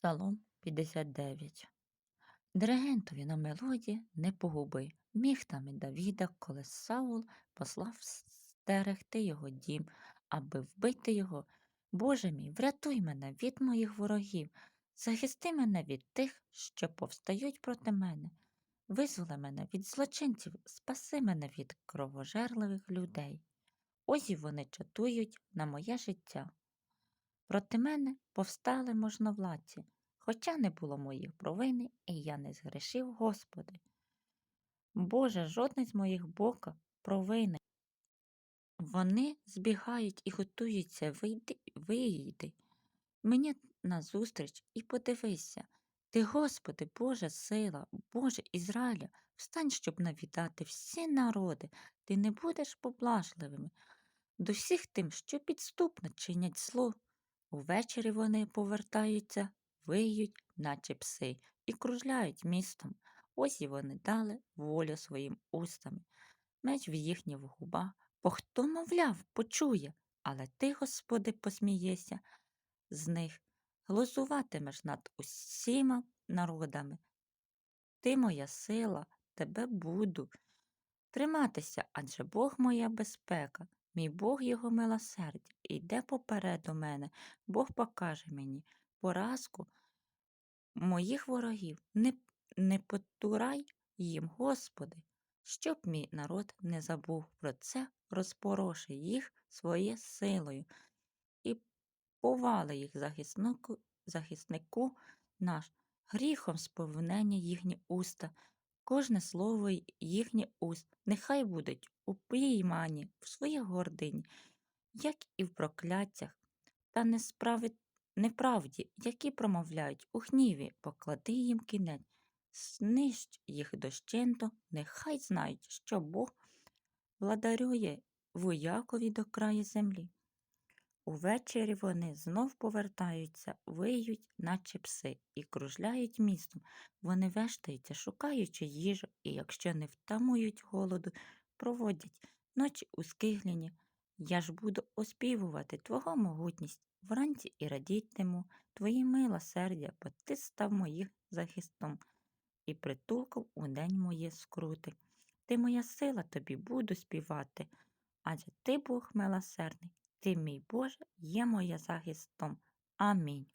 Псалом 59. Диригентові на мелодії не погуби. Міхтами Давіда, коли Саул послав стерегти його дім, аби вбити його. Боже мій, врятуй мене від моїх ворогів, захисти мене від тих, що повстають проти мене. Визволи мене від злочинців, спаси мене від кровожерливих людей. Ось вони чатують на моє життя. Проти мене повстали можновладці, хоча не було моїх провини, і я не згрішив, Господи. Боже, жодний з моїх бока провини. Вони збігають і готуються, вийди, вийди мені назустріч і подивися. Ти, Господи, Божа сила, Боже Ізраїля, встань, щоб навідати всі народи, ти не будеш поблажливими до всіх тим, що підступно чинять зло. Увечері вони повертаються, виють, наче пси, і кружляють містом. Ось і вони дали волю своїм устам. Меч в їхніх губах, бо хто, мовляв, почує, але ти, Господи, посмієшся з них, глузуватимеш над усіма народами. Ти моя сила, тебе буду. Триматися, адже Бог моя безпека, мій Бог його милосердя, іде попереду мене, Бог покаже мені поразку моїх ворогів. Не, не потурай їм, Господи, щоб мій народ не забув про це, розпороши їх своєю силою і повали їх захиснику, захиснику наш, гріхом сповнення їхні уста, кожне слово їхнє уст, нехай будуть упіймані в своїй гордині, як і в прокляттях, та несправи... неправді, які промовляють у гніві, поклади їм кінець, знищ їх дощенту, нехай знають, що Бог владарює воякові до краю землі. Увечері вони знов повертаються, виють, наче пси, і кружляють містом. Вони вештаються, шукаючи їжу, і якщо не втамують голоду, проводять ночі у скиглінні. Я ж буду оспівувати Твого могутність вранці і радітиму Твої милосердя, бо ти став моїх захистом і притулком у день моє скрути. Ти моя сила, тобі буду співати, адже ти Бог милосердний. Ти, мій Боже, є моє захистом. Амінь.